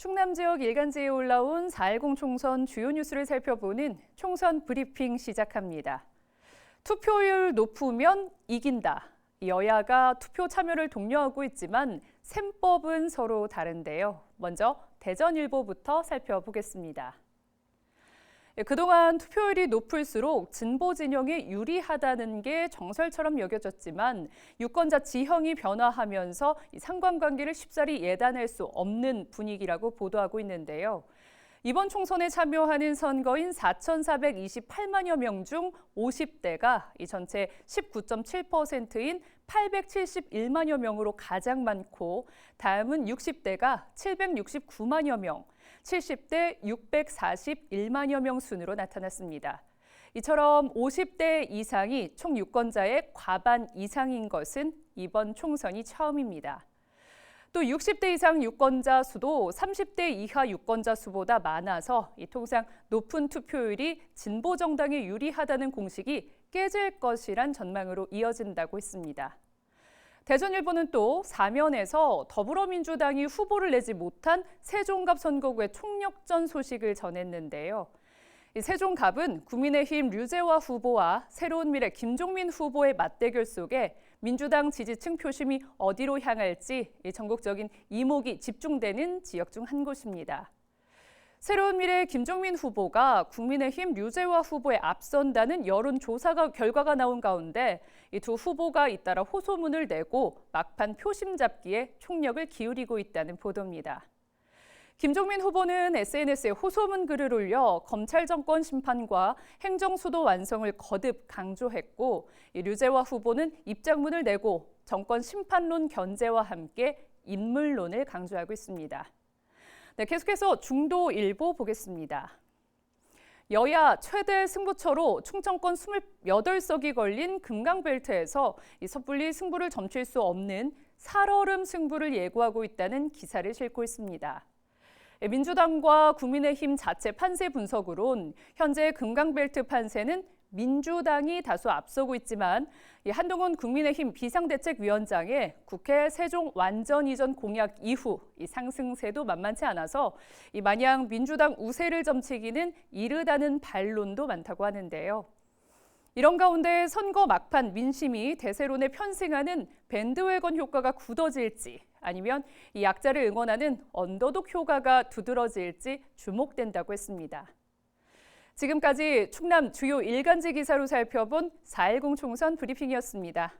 충남 지역 일간지에 올라온 4.10 총선 주요 뉴스를 살펴보는 총선 브리핑 시작합니다. 투표율 높으면 이긴다. 여야가 투표 참여를 독려하고 있지만 셈법은 서로 다른데요. 먼저 대전일보부터 살펴보겠습니다. 예, 그동안 투표율이 높을수록 진보 진영에 유리하다는 게 정설처럼 여겨졌지만 유권자 지형이 변화하면서 이 상관관계를 쉽사리 예단할 수 없는 분위기라고 보도하고 있는데요. 이번 총선에 참여하는 선거인 4,428만여 명 중 50대가 이 전체 19.7%인 871만여 명으로 가장 많고 다음은 60대가 769만여 명, 70대 641만여 명 순으로 나타났습니다. 이처럼 50대 이상이 총 유권자의 과반 이상인 것은 이번 총선이 처음입니다. 또 60대 이상 유권자 수도 30대 이하 유권자 수보다 많아서 이 통상 높은 투표율이 진보 정당에 유리하다는 공식이 깨질 것이란 전망으로 이어진다고 했습니다. 대전일보는 또 사면에서 더불어민주당이 후보를 내지 못한 세종갑 선거구의 총력전 소식을 전했는데요. 이 세종갑은 국민의힘 류재화 후보와 새로운 미래 김종민 후보의 맞대결 속에 민주당 지지층 표심이 어디로 향할지 전국적인 이목이 집중되는 지역 중 한 곳입니다. 새로운 미래 김종민 후보가 국민의힘 류재화 후보에 앞선다는 여론 조사 결과가 나온 가운데 이 두 후보가 잇따라 호소문을 내고 막판 표심 잡기에 총력을 기울이고 있다는 보도입니다. 김종민 후보는 SNS에 호소문 글을 올려 검찰 정권 심판과 행정 수도 완성을 거듭 강조했고 류재화 후보는 입장문을 내고 정권 심판론 견제와 함께 인물론을 강조하고 있습니다. 네, 계속해서 중도 일보 보겠습니다. 여야 최대 승부처로 충청권 28석이 걸린 금강벨트에서 섣불리 승부를 점칠 수 없는 살얼음 승부를 예고하고 있다는 기사를 싣고 있습니다. 민주당과 국민의힘 자체 판세 분석으론 현재 금강벨트 판세는 민주당이 다소 앞서고 있지만 한동훈 국민의힘 비상대책위원장의 국회 세종 완전 이전 공약 이후 상승세도 만만치 않아서 마냥 민주당 우세를 점치기는 이르다는 반론도 많다고 하는데요. 이런 가운데 선거 막판 민심이 대세론에 편승하는 밴드웨건 효과가 굳어질지 아니면 이 약자를 응원하는 언더독 효과가 두드러질지 주목된다고 했습니다. 지금까지 충남 주요 일간지 기사로 살펴본 4.10 총선 브리핑이었습니다.